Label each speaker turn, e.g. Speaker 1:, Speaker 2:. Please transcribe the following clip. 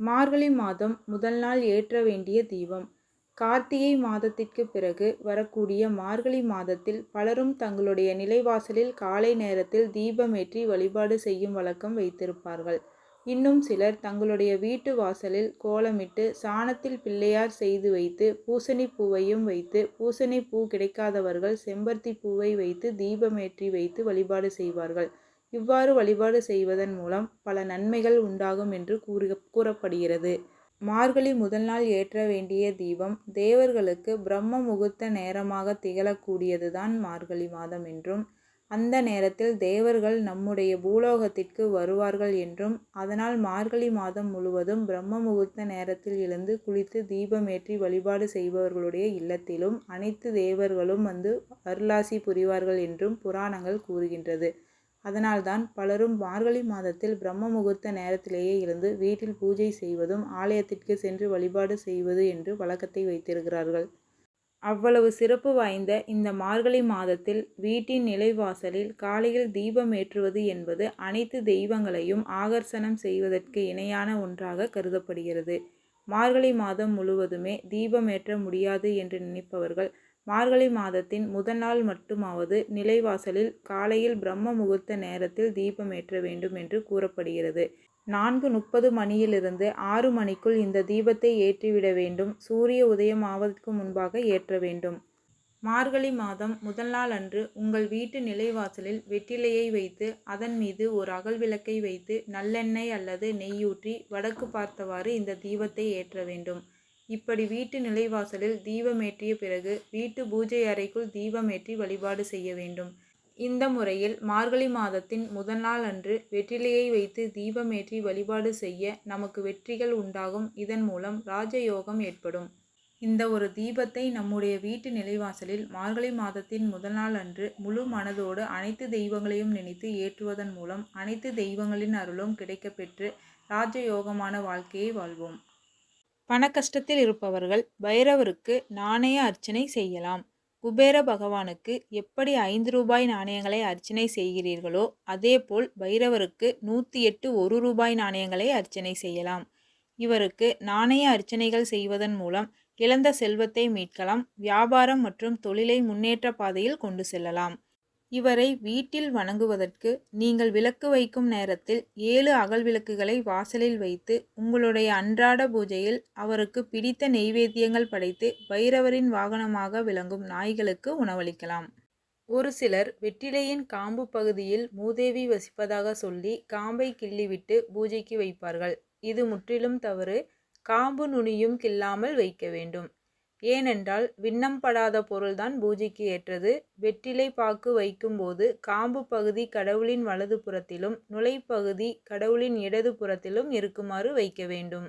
Speaker 1: மார்கழி மாதம் முதல் நாள் ஏற்ற வேண்டிய தீபம். கார்த்திகை மாதத்திற்கு பிறகு வரக்கூடிய மார்கழி மாதத்தில் பலரும் தங்களுடைய நிலைவாசலில் காலை நேரத்தில் தீபமேற்றி வழிபாடு செய்யும் வழக்கம் வைத்திருப்பார்கள். இன்னும் சிலர் தங்களுடைய வீட்டு வாசலில் கோலமிட்டு சாணத்தில் பிள்ளையார் செய்து வைத்து பூசணி பூவையும் வைத்து பூசணி பூ கிடைக்காதவர்கள் செம்பருத்தி பூவை வைத்து தீபமேற்றி வைத்து வழிபாடு செய்வார்கள். இவ்வாறு வழிபாடு செய்வதன் மூலம் பல நன்மைகள் உண்டாகும் என்று கூறு கூறப்படுகிறது. மார்கழி முதல் நாள் ஏற்ற வேண்டிய தீபம் தேவர்களுக்கு பிரம்ம முகூர்த்த நேரமாக திகழக்கூடியதுதான் மார்கழி மாதம் என்றும் அந்த நேரத்தில் தேவர்கள் நம்முடைய பூலோகத்திற்கு வருவார்கள் என்றும் அதனால் மார்கழி மாதம் முழுவதும் பிரம்ம முகூர்த்த நேரத்தில் எழுந்து குளித்து தீபமேற்றி வழிபாடு செய்பவர்களுடைய இல்லத்திலும் அனைத்து தேவர்களும் வந்து அருளாசி புரிவார்கள் என்றும் புராணங்கள் கூறுகின்றது. அதனால்தான் பலரும் மார்கழி மாதத்தில் பிரம்ம முகூர்த்த நேரத்திலேயே இருந்து வீட்டில் பூஜை செய்வதும் ஆலயத்திற்கு சென்று வழிபாடு செய்வது என்று வழக்கத்தை வைத்திருக்கிறார்கள். அவ்வளவு சிறப்பு வாய்ந்த இந்த மார்கழி மாதத்தில் வீட்டின் நிலைவாசலில் காலையில் தீபம் ஏற்றுவது என்பது அனைத்து தெய்வங்களையும் ஆகர்ஷணம் செய்வதற்கு இணையான ஒன்றாக கருதப்படுகிறது. மார்கழி மாதம் முழுவதுமே தீபம் ஏற்ற முடியாது என்று நினைப்பவர்கள் மார்கழி மாதத்தின் முதல் நாள் மட்டுமாவது நிலைவாசலில் காலையில் பிரம்ம முகூர்த்த நேரத்தில் தீபம் ஏற்ற வேண்டும் என்று கூறப்படுகிறது. நான்கு முப்பது மணியிலிருந்து ஆறு மணிக்குள் இந்த தீபத்தை ஏற்றிவிட வேண்டும். சூரிய உதயம் ஆவதற்கு முன்பாக ஏற்ற வேண்டும். மார்கழி மாதம் முதல் நாள் அன்று உங்கள் வீட்டு நிலைவாசலில் வெற்றிலையை வைத்து அதன் மீது ஒரு அகல் விளக்கை வைத்து நல்லெண்ணெய் அல்லது நெய்யூற்றி வடக்கு பார்த்தவாறு இந்த தீபத்தை ஏற்ற வேண்டும். இப்படி வீட்டு நிலைவாசலில் தீபமேற்றிய பிறகு வீட்டு பூஜை அறைக்குள் தீபமேற்றி வழிபாடு செய்ய வேண்டும். இந்த முறையில் மார்கழி மாதத்தின் முதல் நாள் அன்று வெற்றிலையை வைத்து தீபமேற்றி வழிபாடு செய்ய நமக்கு வெற்றிகள் உண்டாகும். இதன் மூலம் ராஜயோகம் ஏற்படும். இந்த ஒரு தீபத்தை நம்முடைய வீட்டு நிலைவாசலில் மார்கழி மாதத்தின் முதல் நாள் அன்று முழு மனதோடு அனைத்து தெய்வங்களையும் நினைத்து ஏற்றுவதன் மூலம் அனைத்து தெய்வங்களின் அருளும் கிடைக்கப்பெற்று ராஜயோகமான வாழ்க்கையை வாழ்வோம். பண கஷ்டத்தில் இருப்பவர்கள் பைரவருக்கு நாணய அர்ச்சனை செய்யலாம். குபேர பகவானுக்கு எப்படி ஐந்து ரூபாய் நாணயங்களை அர்ச்சனை செய்கிறீர்களோ அதேபோல் பைரவருக்கு நூற்றி எட்டு ஒரு ரூபாய் நாணயங்களை அர்ச்சனை செய்யலாம். இவருக்கு நாணய அர்ச்சனைகள் செய்வதன் மூலம் இழந்த செல்வத்தை மீட்கலாம் வியாபாரம் மற்றும் தொழிலை முன்னேற்ற பாதையில் கொண்டு செல்லலாம். இவரை வீட்டில் வணங்குவதற்கு நீங்கள் விளக்கு வைக்கும் நேரத்தில் ஏழு அகல் விளக்குகளை வாசலில் வைத்து உங்களுடைய அன்றாட பூஜையில் அவருக்கு பிடித்த நெய்வேத்தியங்கள் படைத்து பைரவரின் வாகனமாக விளங்கும் நாய்களுக்கு உணவளிக்கலாம். ஒரு சிலர் வெற்றிலையின் காம்பு பகுதியில் மூதேவி வசிப்பதாக சொல்லி காம்பை கிள்ளிவிட்டு பூஜைக்கு வைப்பார்கள். இது முற்றிலும் தவறு. காம்பு நுனியும் கில்லாமல் வைக்க வேண்டும். ஏனென்றால் விண்ணம்படாத பொருள்தான் பூஜைக்கு ஏற்றது. வெற்றிலை பாக்கு வைக்கும்போது காம்பு பகுதி கடவுளின் வலது புறத்திலும் நுழைப்பகுதி கடவுளின் இடது புறத்திலும் இருக்குமாறு வைக்க வேண்டும்.